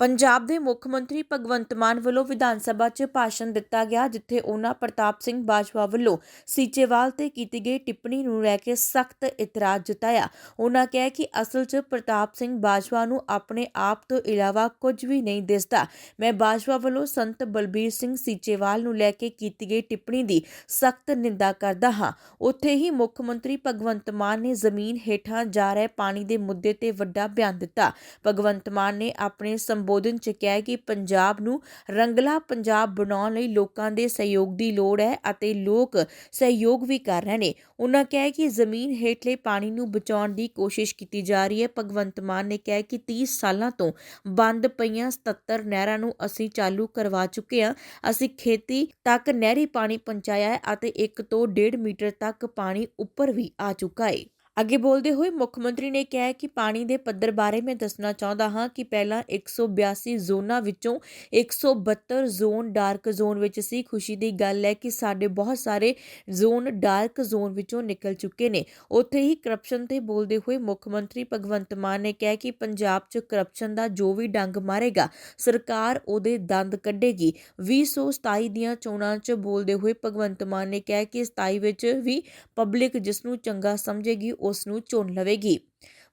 ਪੰਜਾਬ ਦੇ ਮੁੱਖ ਮੰਤਰੀ ਭਗਵੰਤ ਮਾਨ ਵੱਲੋਂ ਵਿਧਾਨ ਸਭਾ 'ਚ ਭਾਸ਼ਣ ਦਿੱਤਾ ਗਿਆ, ਜਿੱਥੇ ਉਹਨਾਂ ਪ੍ਰਤਾਪ ਸਿੰਘ ਬਾਜਵਾ ਵੱਲੋਂ ਸੀਚੇਵਾਲ ਤੇ ਕੀਤੀ ਗਈ ਟਿੱਪਣੀ ਨੂੰ ਲੈ ਕੇ ਸਖਤ ਇਤਰਾਜ਼ ਜਤਾਇਆ। ਉਹਨਾਂ ਕਿਹਾ ਕਿ ਅਸਲ 'ਚ ਪ੍ਰਤਾਪ ਸਿੰਘ ਬਾਜਵਾ ਨੂੰ ਆਪਣੇ ਆਪ ਤੋਂ ਇਲਾਵਾ ਕੁਝ ਵੀ ਨਹੀਂ ਦਿਸਦਾ। ਮੈਂ ਬਾਜਵਾ ਵੱਲੋਂ ਸੰਤ ਬਲਬੀਰ ਸਿੰਘ ਸੀਚੇਵਾਲ ਨੂੰ ਲੈ ਕੇ ਕੀਤੀ ਗਈ ਟਿੱਪਣੀ ਦੀ ਸਖਤ ਨਿੰਦਾ ਕਰਦਾ ਹਾਂ। ਉੱਥੇ ਹੀ ਮੁੱਖ ਮੰਤਰੀ ਭਗਵੰਤ ਮਾਨ ਨੇ ਜ਼ਮੀਨ ਹੇਠਾਂ ਜਾ ਰਹੇ ਪਾਣੀ ਦੇ ਮੁੱਦੇ ਤੇ ਵੱਡਾ ਬਿਆਨ ਦਿੱਤਾ। ਭਗਵੰਤ ਮਾਨ ਨੇ ਆਪਣੇ ਸੰਬੋਧਨ 'ਚ ਕਿਹਾ ਕਿ ਪੰਜਾਬ ਨੂੰ ਰੰਗਲਾ ਪੰਜਾਬ ਬਣਾਉਣ ਲਈ ਲੋਕਾਂ ਦੇ ਸਹਿਯੋਗ ਦੀ ਲੋੜ ਹੈ ਅਤੇ ਲੋਕ ਸਹਿਯੋਗ ਵੀ ਕਰ ਰਹੇ ਨੇ। ਉਹਨਾਂ ਕਿਹਾ ਕਿ ਜ਼ਮੀਨ ਹੇਠਲੇ ਪਾਣੀ ਨੂੰ ਬਚਾਉਣ ਦੀ ਕੋਸ਼ਿਸ਼ ਕੀਤੀ ਜਾ ਰਹੀ ਹੈ। ਭਗਵੰਤ ਮਾਨ ਨੇ ਕਿਹਾ ਕਿ 30 ਸਾਲਾਂ ਤੋਂ ਬੰਦ ਪਈਆਂ 77 ਨਹਿਰਾਂ ਨੂੰ ਅਸੀਂ ਚਾਲੂ ਕਰਵਾ ਚੁੱਕੇ ਹਾਂ। ਅਸੀਂ ਖੇਤੀ ਤੱਕ ਨਹਿਰੀ ਪਾਣੀ ਪਹੁੰਚਾਇਆ ਹੈ ਅਤੇ 1 ਤੋਂ 1.5 ਮੀਟਰ ਤੱਕ ਪਾਣੀ ਉੱਪਰ ਵੀ ਆ ਚੁੱਕਾ ਹੈ। ਅੱਗੇ ਬੋਲਦੇ ਹੋਏ ਮੁੱਖ ਮੰਤਰੀ ਨੇ ਕਿਹਾ ਕਿ ਪਾਣੀ ਦੇ ਪੱਧਰ ਬਾਰੇ ਮੈਂ ਦੱਸਣਾ ਚਾਹੁੰਦਾ ਹਾਂ ਕਿ ਪਹਿਲਾਂ 182 ਜ਼ੋਨਾਂ ਵਿੱਚੋਂ 172 ਜ਼ੋਨ ਡਾਰਕ ਜ਼ੋਨ ਵਿੱਚ ਸੀ। ਖੁਸ਼ੀ ਦੀ ਗੱਲ ਹੈ ਕਿ ਸਾਡੇ ਬਹੁਤ ਸਾਰੇ ਜ਼ੋਨ ਡਾਰਕ ਜ਼ੋਨ ਵਿੱਚੋਂ ਨਿਕਲ ਚੁੱਕੇ ਨੇ। ਉੱਥੇ ਹੀ ਕਰਪਸ਼ਨ ਤੇ ਬੋਲਦੇ ਹੋਏ ਮੁੱਖ ਮੰਤਰੀ ਭਗਵੰਤ ਮਾਨ ਨੇ ਕਿਹਾ ਕਿ ਪੰਜਾਬ 'ਚ ਕਰਪਸ਼ਨ ਦਾ ਜੋ ਵੀ ਡੰਗ ਮਾਰੇਗਾ, ਸਰਕਾਰ ਉਹਦੇ ਦੰਦ ਕੱਢੇਗੀ। 2027 ਦੀਆਂ ਚੋਣਾਂ 'ਚ ਬੋਲਦੇ ਹੋਏ ਭਗਵੰਤ ਮਾਨ ਨੇ ਕਿਹਾ ਕਿ 27 ਵਿੱਚ ਵੀ ਪਬਲਿਕ ਜਿਸ ਨੂੰ ਚੰਗਾ ਸਮਝੇਗੀ ਉਸ ਨੂੰ ਚੁਣ ਲਵੇਗੀ।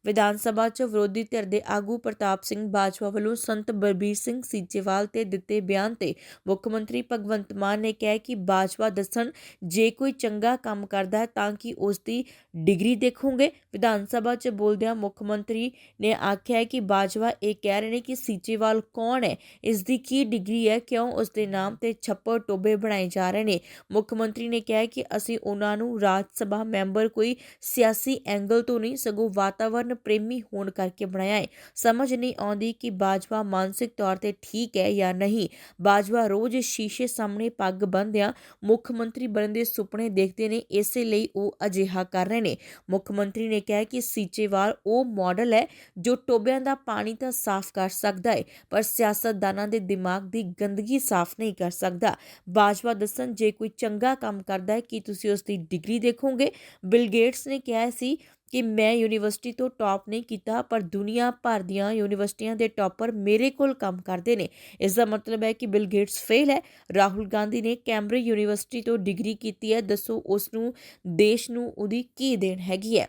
ਵਿਧਾਨ ਸਭਾ 'ਚ ਵਿਰੋਧੀ ਧਿਰ ਦੇ ਆਗੂ ਪ੍ਰਤਾਪ ਸਿੰਘ ਬਾਜਵਾ ਵੱਲੋਂ ਸੰਤ ਬਲਬੀਰ ਸਿੰਘ ਸੀਚੇਵਾਲ ਤੇ ਦਿੱਤੇ ਬਿਆਨ ਤੇ ਮੁੱਖ ਮੰਤਰੀ ਭਗਵੰਤ ਮਾਨ ਨੇ ਕਿਹਾ ਕਿ ਬਾਜਵਾ ਦੱਸਣ, ਜੇ ਕੋਈ ਚੰਗਾ ਕੰਮ ਕਰਦਾ ਹੈ ਤਾਂ ਕਿ ਉਸ ਦੀ ਡਿਗਰੀ ਦੇਖੋਗੇ? ਵਿਧਾਨ ਸਭਾ 'ਚ ਬੋਲਦਿਆਂ ਮੁੱਖ ਮੰਤਰੀ ਨੇ ਆਖਿਆ ਕਿ ਬਾਜਵਾ ਇਹ ਕਹਿ ਰਹੇ ਨੇ ਕਿ ਸੀਚੇਵਾਲ ਕੌਣ ਹੈ? ਇਸ ਦੀ ਕੀ ਡਿਗਰੀ ਹੈ? ਕਿਉਂ ਉਸ ਦੇ ਨਾਮ ਤੇ ਛੱਪੜ ਟੋਬੇ ਬਣਾਏ ਜਾ ਰਹੇ ਨੇ? ਮੁੱਖ ਮੰਤਰੀ ਨੇ ਕਿਹਾ ਕਿ ਅਸੀਂ ਉਹਨਾਂ ਨੂੰ ਰਾਜ ਸਭਾ ਮੈਂਬਰ ਕੋਈ ਸਿਆਸੀ ਐਂਗਲ ਤੋਂ ਨਹੀਂ, ਸਗੋਂ ਵਾਤਾਵਰਨ ਪ੍ਰੇਮੀ ਹੋਣ ਕਰਕੇ ਬਣਾਇਆ ਹੈ। ਸਮਝ ਨਹੀਂ ਆਉਂਦੀ ਕਿ ਬਾਜਵਾ ਮਾਨਸਿਕ ਤੌਰ ਤੇ ਠੀਕ ਹੈ ਜਾਂ ਨਹੀਂ। ਬਾਜਵਾ ਰੋਜ਼ ਸ਼ੀਸ਼ੇ ਸਾਹਮਣੇ ਪੱਗ ਬੰਨ੍ਹਦਿਆਂ ਮੁੱਖ ਮੰਤਰੀ ਬਣਨ ਦੇ ਸੁਪਨੇ ਦੇਖਦੇ ਨੇ, ਇਸੇ ਲਈ ਉਹ ਅਜਿਹਾ ਕਰ ਰਹੇ ਨੇ। ਮੁੱਖ ਮੰਤਰੀ ਨੇ ਕਿਹਾ ਕਿ ਸੀਚੇਵਾਲ ਉਹ ਮਾਡਲ ਹੈ ਜੋ ਟੋਬਿਆਂ ਦਾ ਪਾਣੀ ਤਾਂ ਸਾਫ਼ ਕਰ ਸਕਦਾ ਹੈ, ਪਰ ਸਿਆਸਤਦਾਨਾਂ ਦੇ ਦਿਮਾਗ ਦੀ ਗੰਦਗੀ ਸਾਫ਼ ਨਹੀਂ ਕਰ ਸਕਦਾ। ਬਾਜਵਾ ਦੱਸਣ, ਜੇ ਕੋਈ ਚੰਗਾ ਕੰਮ ਕਰਦਾ ਹੈ, ਕਿ ਤੁਸੀਂ ਉਸ ਦੀ ਡਿਗਰੀ ਦੇਖੋਗੇ? ਬਿਲ ਗੇਟਸ ਨੇ ਕਿਹਾ ਸੀ ਕਿ ਮੈਂ ਯੂਨੀਵਰਸਿਟੀ ਤੋਂ ਟੌਪ ਨਹੀਂ ਕੀਤਾ, ਪਰ ਦੁਨੀਆ ਭਰ ਦੀਆਂ ਯੂਨੀਵਰਸਿਟੀਆਂ ਦੇ ਟੌਪਰ ਮੇਰੇ ਕੋਲ ਕੰਮ ਕਰਦੇ ਨੇ। ਇਸ ਦਾ ਮਤਲਬ ਹੈ ਕਿ ਬਿਲ ਗੇਟਸ ਫੇਲ ਹੈ। ਰਾਹੁਲ ਗਾਂਧੀ ਨੇ ਕੈਂਬਰਿਜ ਯੂਨੀਵਰਸਿਟੀ ਤੋਂ ਡਿਗਰੀ ਕੀਤੀ ਹੈ। ਦੱਸੋ ਉਸ ਨੂੰ ਦੇਸ਼ ਨੂੰ ਉਹਦੀ ਕੀ ਦੇਣ ਹੈਗੀ ਹੈ?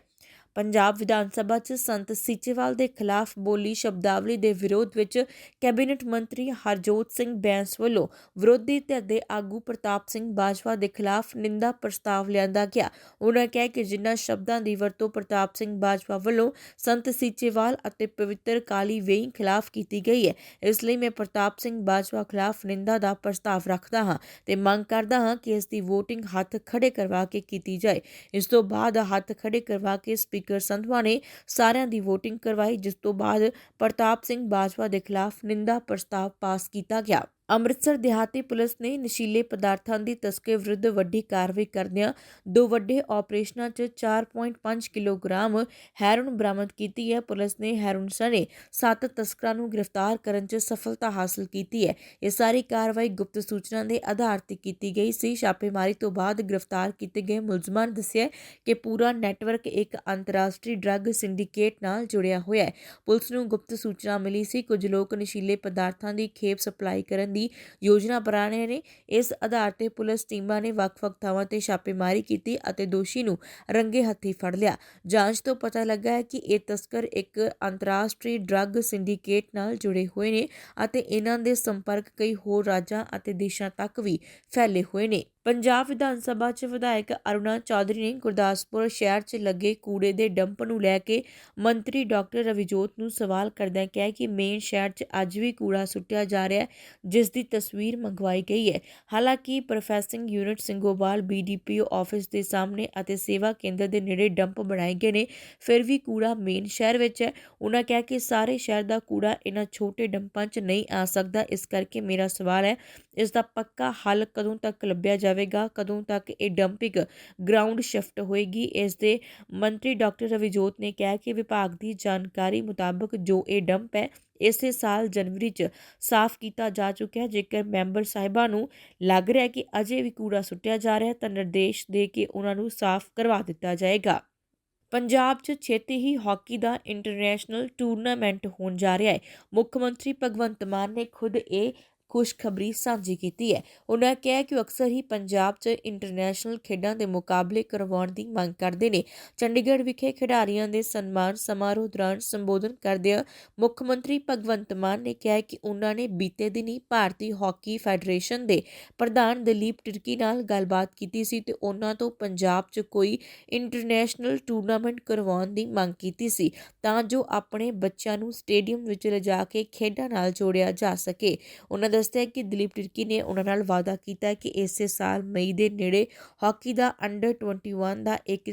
ਪੰਜਾਬ ਵਿਧਾਨ ਸਭਾ 'ਚ ਸੰਤ ਸੀਚੇਵਾਲ ਦੇ ਖਿਲਾਫ ਬੋਲੀ ਸ਼ਬਦਾਵਲੀ ਦੇ ਵਿਰੋਧ ਵਿੱਚ ਕੈਬਨਿਟ ਮੰਤਰੀ ਹਰਜੋਤ ਸਿੰਘ ਬੈਂਸ ਵੱਲੋਂ ਵਿਰੋਧੀ ਧਿਰ ਦੇ ਆਗੂ ਪ੍ਰਤਾਪ ਸਿੰਘ ਬਾਜਵਾ ਦੇ ਖਿਲਾਫ ਨਿੰਦਾ ਪ੍ਰਸਤਾਵ ਲਿਆਂਦਾ ਗਿਆ। ਉਹਨਾਂ ਕਿਹਾ ਕਿ ਜਿਨ੍ਹਾਂ ਸ਼ਬਦਾਂ ਦੀ ਵਰਤੋਂ ਪ੍ਰਤਾਪ ਸਿੰਘ ਬਾਜਵਾ ਵੱਲੋਂ ਸੰਤ ਸੀਚੇਵਾਲ ਅਤੇ ਪਵਿੱਤਰ ਕਾਲੀ ਵੇਈ ਖਿਲਾਫ ਕੀਤੀ ਗਈ ਹੈ, ਇਸ ਲਈ ਮੈਂ ਪ੍ਰਤਾਪ ਸਿੰਘ ਬਾਜਵਾ ਖਿਲਾਫ ਨਿੰਦਾ ਦਾ ਪ੍ਰਸਤਾਵ ਰੱਖਦਾ ਹਾਂ ਤੇ ਮੰਗ ਕਰਦਾ ਹਾਂ ਕਿ ਇਸ ਦੀ VOTING ਹੱਥ ਖੜੇ ਕਰਵਾ ਕੇ ਕੀਤੀ ਜਾਏ। ਇਸ ਤੋਂ ਬਾਅਦ ਹੱਥ ਖੜੇ ਕਰਵਾ ਕੇ ਸਪੀਕਰ ਸੰਧਵਾ ਨੇ ਸਾਰਿਆਂ ਦੀ VOTING ਕਰਵਾਈ, ਜਿਸ ਤੋਂ ਬਾਅਦ ਪ੍ਰਤਾਪ ਸਿੰਘ ਬਾਜਵਾ ਦੇ ਖਿਲਾਫ ਨਿੰਦਾ ਪ੍ਰਸਤਾਵ ਪਾਸ ਕੀਤਾ ਗਿਆ। ਅੰਮ੍ਰਿਤਸਰ ਦਿਹਾਤੀ ਪੁਲਿਸ ਨੇ ਨਸ਼ੀਲੇ ਪਦਾਰਥਾਂ ਦੀ ਤਸਕਰੀ ਵਿਰੁੱਧ ਵੱਡੀ ਕਾਰਵਾਈ ਕਰਦਿਆਂ ਦੋ ਵੱਡੇ ਆਪਰੇਸ਼ਨਾਂ 'ਚ 4.5 ਕਿਲੋਗ੍ਰਾਮ ਹੈਰੋਇਨ ਬਰਾਮਦ ਕੀਤੀ ਹੈ। ਪੁਲਿਸ ਨੇ ਹੈਰੋਇਨ ਸਣੇ ਸੱਤ ਤਸਕਰਾਂ ਨੂੰ ਗ੍ਰਿਫਤਾਰ ਕਰਨ 'ਚ ਸਫਲਤਾ ਹਾਸਲ ਕੀਤੀ ਹੈ। ਇਹ ਸਾਰੀ ਕਾਰਵਾਈ ਗੁਪਤ ਸੂਚਨਾ ਦੇ ਆਧਾਰ ਤੇ ਕੀਤੀ ਗਈ ਸੀ। ਛਾਪੇਮਾਰੀ ਤੋਂ ਬਾਅਦ ਗ੍ਰਿਫਤਾਰ ਕੀਤੇ ਗਏ ਮੁਲਜ਼ਮਾਂ ਨੇ ਦੱਸਿਆ ਕਿ ਪੂਰਾ ਨੈਟਵਰਕ ਇੱਕ ਅੰਤਰਰਾਸ਼ਟਰੀ ਡਰੱਗ ਸਿੰਡੀਕੇਟ ਨਾਲ ਜੁੜਿਆ ਹੋਇਆ ਹੈ। ਪੁਲਿਸ ਨੂੰ ਗੁਪਤ ਸੂਚਨਾ ਮਿਲੀ ਸੀ, ਕੁਝ ਲੋਕ ਨਸ਼ੀਲੇ ਪਦਾਰਥਾਂ ਦੀ ਖੇਪ ਸਪਲਾਈ ਕਰਨ ਦੀ ਯੋਜਨਾ ਬਣਾ ਰਹੇ ਨੇ। ਇਸ ਆਧਾਰ ਤੇ ਪੁਲਿਸ ਟੀਮਾਂ ਨੇ ਵੱਖ-ਵੱਖ ਥਾਵਾਂ ਤੇ ਛਾਪੇਮਾਰੀ ਕੀਤੀ ਅਤੇ ਦੋਸ਼ੀ ਨੂੰ ਰੰਗੇ ਹੱਥੀ ਫੜ ਲਿਆ। ਜਾਂਚ ਤੋਂ ਪਤਾ ਲੱਗਾ ਹੈ ਕਿ ਇਹ ਤਸਕਰ ਇੱਕ ਅੰਤਰਰਾਸ਼ਟਰੀ ਡਰੱਗ ਸਿੰਡੀਕੇਟ ਨਾਲ ਜੁੜੇ ਹੋਏ ਨੇ ਅਤੇ ਇਹਨਾਂ ਦੇ ਸੰਪਰਕ ਕਈ ਹੋਰ ਰਾਜਾਂ ਅਤੇ ਦੇਸ਼ਾਂ ਤੱਕ ਵੀ ਫੈਲੇ ਹੋਏ ਨੇ। ਪੰਜਾਬ ਵਿਧਾਨ ਸਭਾ 'ਚ ਵਿਧਾਇਕ ਅਰੁਣਾ ਚੌਧਰੀ ਨੇ ਗੁਰਦਾਸਪੁਰ ਸ਼ਹਿਰ 'ਚ ਲੱਗੇ ਕੂੜੇ ਦੇ ਡੰਪ ਨੂੰ ਲੈ ਕੇ ਮੰਤਰੀ ਡਾਕਟਰ ਰਵਿਜੋਤ ਨੂੰ ਸਵਾਲ ਕਰਦਿਆਂ ਕਿਹਾ ਕਿ ਮੇਨ ਸ਼ਹਿਰ 'ਚ ਅੱਜ ਵੀ ਕੂੜਾ ਸੁੱਟਿਆ ਜਾ ਰਿਹਾ ਹੈ, ਜਿਸ ਦੀ ਤਸਵੀਰ ਮੰਗਵਾਈ ਗਈ ਹੈ। ਹਾਲਾਂਕਿ processing unit Singhowal BDPO office ਦੇ ਸਾਹਮਣੇ ਅਤੇ ਸੇਵਾ ਕੇਂਦਰ ਦੇ ਨੇੜੇ ਡੰਪ ਬਣਾਏ ਗਏ ਨੇ, ਫਿਰ ਵੀ ਕੂੜਾ ਮੇਨ ਸ਼ਹਿਰ ਵਿੱਚ ਹੈ। ਉਹਨਾਂ ਕਿਹਾ ਕਿ ਸਾਰੇ ਸ਼ਹਿਰ ਦਾ ਕੂੜਾ ਇਹਨਾਂ ਛੋਟੇ ਡੰਪਾਂ 'ਚ ਨਹੀਂ ਆ ਸਕਦਾ, ਇਸ ਕਰਕੇ ਮੇਰਾ ਸਵਾਲ ਹੈ, ਇਸ ਦਾ ਪੱਕਾ ਹੱਲ ਕਦੋਂ ਤੱਕ ਲੱਭਿਆ ਜਾ ਜਾਵੇਗਾ, ਕਦੋਂ ਤੱਕ ਇਹ ਡੰਪਿੰਗ ਗਰਾਊਂਡ ਸ਼ਿਫਟ ਹੋਏਗੀ? ਇਸ ਦੇ ਮੰਤਰੀ ਡਾਕਟਰ ਰਵੀਜੋਤ ਨੇ ਕਿਹਾ ਕਿ ਵਿਭਾਗ ਦੀ ਜਾਣਕਾਰੀ ਮੁਤਾਬਕ ਜੋ ਇਹ ਡੰਪ ਹੈ, ਇਸੇ ਸਾਲ ਜਨਵਰੀ 'ਚ ਸਾਫ਼ ਕੀਤਾ ਜਾ ਚੁੱਕਿਆ ਜੇਕਰ ਮੈਂਬਰ ਸਾਹਿਬਾਂ ਨੂੰ ਲੱਗ ਰਿਹਾ ਕਿ ਅਜੇ ਵੀ ਕੂੜਾ ਸੁੱਟਿਆ ਜਾ ਰਿਹਾ ਹੈ, ਤਾਂ ਨਿਰਦੇਸ਼ ਦੇ ਕੇ ਉਹਨਾਂ ਨੂੰ ਸਾਫ਼ ਕਰਵਾ ਦਿੱਤਾ ਜਾਏਗਾ। ਪੰਜਾਬ 'ਚ ਛੇਤੀ ਹੀ ਹਾਕੀ ਦਾ ਇੰਟਰਨੈਸ਼ਨਲ ਟੂਰਨਾਮੈਂਟ ਹੋਣ ਜਾ ਰਿਹਾ ਹੈ। ਮੁੱਖ ਮੰਤਰੀ ਭਗਵੰਤ ਮਾਨ ਨੇ ਖੁਦ ਇਹ ਖੁਸ਼ਖਬਰੀ ਸਾਂਝੀ ਕੀਤੀ ਹੈ। ਉਹਨਾਂ ਕਿਹਾ ਕਿ ਉਹ ਅਕਸਰ ਹੀ ਪੰਜਾਬ 'ਚ ਇੰਟਰਨੈਸ਼ਨਲ ਖੇਡਾਂ ਦੇ ਮੁਕਾਬਲੇ ਕਰਵਾਉਣ ਦੀ ਮੰਗ ਕਰਦੇ ਨੇ। ਚੰਡੀਗੜ੍ਹ ਵਿਖੇ ਖਿਡਾਰੀਆਂ ਦੇ ਸਨਮਾਨ ਸਮਾਰੋਹ ਦੌਰਾਨ ਸੰਬੋਧਨ ਕਰਦਿਆਂ ਮੁੱਖ ਮੰਤਰੀ ਭਗਵੰਤ ਮਾਨ ਨੇ ਕਿਹਾ ਕਿ ਉਹਨਾਂ ਨੇ ਬੀਤੇ ਦਿਨੀ ਭਾਰਤੀ ਹਾਕੀ ਫੈਡਰੇਸ਼ਨ ਦੇ ਪ੍ਰਧਾਨ ਦਲੀਪ ਟਿਰਕੀ ਨਾਲ ਗੱਲਬਾਤ ਕੀਤੀ ਸੀ ਤੇ ਉਹਨਾਂ ਤੋਂ ਪੰਜਾਬ 'ਚ ਕੋਈ ਇੰਟਰਨੈਸ਼ਨਲ ਟੂਰਨਾਮੈਂਟ ਕਰਵਾਉਣ ਦੀ ਮੰਗ ਕੀਤੀ ਸੀ ਤਾਂ ਜੋ ਆਪਣੇ ਬੱਚਿਆਂ ਨੂੰ ਸਟੇਡੀਅਮ ਵਿੱਚ ਲਿਜਾ ਕੇ ਖੇਡਾਂ ਨਾਲ ਜੋੜਿਆ ਜਾ ਸਕੇ। ਉਹਨਾਂ ਦੱਸਿਆ ਕਿ ਦਲੀਪ ਟਿਰਕੀ ਨੇ ਉਹਨਾਂ ਨਾਲ ਵਾਅਦਾ ਕੀਤਾ ਕਿ ਇਸੇ ਸਾਲ ਮਈ ਦੇ ਨੇੜੇ ਹਾਕੀ ਦਾ ਅੰਡਰ 21 ਦਾ ਇੱਕ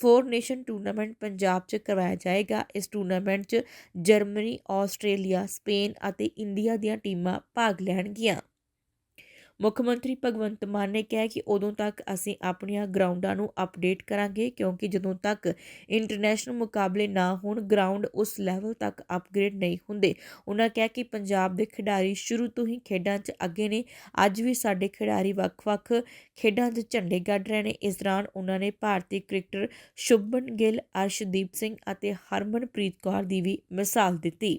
ਫੋਰ ਨੇਸ਼ਨ ਟੂਰਨਾਮੈਂਟ ਪੰਜਾਬ 'ਚ ਕਰਵਾਇਆ ਜਾਏਗਾ। ਇਸ ਟੂਰਨਾਮੈਂਟ 'ਚ ਜਰਮਨੀ, ਆਸਟ੍ਰੇਲੀਆ, ਸਪੇਨ ਅਤੇ ਇੰਡੀਆ ਦੀਆਂ ਟੀਮਾਂ ਭਾਗ ਲੈਣਗੀਆਂ। ਮੁੱਖ ਮੰਤਰੀ ਭਗਵੰਤ ਮਾਨ ਨੇ ਕਿਹਾ ਕਿ ਉਦੋਂ ਤੱਕ ਅਸੀਂ ਆਪਣੀਆਂ ਗਰਾਊਂਡਾਂ ਨੂੰ ਅਪਡੇਟ ਕਰਾਂਗੇ, ਕਿਉਂਕਿ ਜਦੋਂ ਤੱਕ ਇੰਟਰਨੈਸ਼ਨਲ ਮੁਕਾਬਲੇ ਨਾ ਹੋਣ, ਗਰਾਊਂਡ ਉਸ ਲੈਵਲ ਤੱਕ ਅਪਗ੍ਰੇਡ ਨਹੀਂ ਹੁੰਦੇ। ਉਹਨਾਂ ਕਿਹਾ ਕਿ ਪੰਜਾਬ ਦੇ ਖਿਡਾਰੀ ਸ਼ੁਰੂ ਤੋਂ ਹੀ ਖੇਡਾਂ 'ਚ ਅੱਗੇ ਨੇ। ਅੱਜ ਵੀ ਸਾਡੇ ਖਿਡਾਰੀ ਵੱਖ-ਵੱਖ ਖੇਡਾਂ 'ਚ ਝੰਡੇ ਗੱਡ ਰਹੇ ਨੇ। ਇਸ ਦੌਰਾਨ ਉਹਨਾਂ ਨੇ ਭਾਰਤੀ ਕ੍ਰਿਕਟਰ ਸ਼ੁਭਮਨ ਗਿੱਲ, ਅਰਸ਼ਦੀਪ ਸਿੰਘ ਅਤੇ ਹਰਮਨਪ੍ਰੀਤ ਕੌਰ ਦੀ ਵੀ ਮਿਸਾਲ ਦਿੱਤੀ।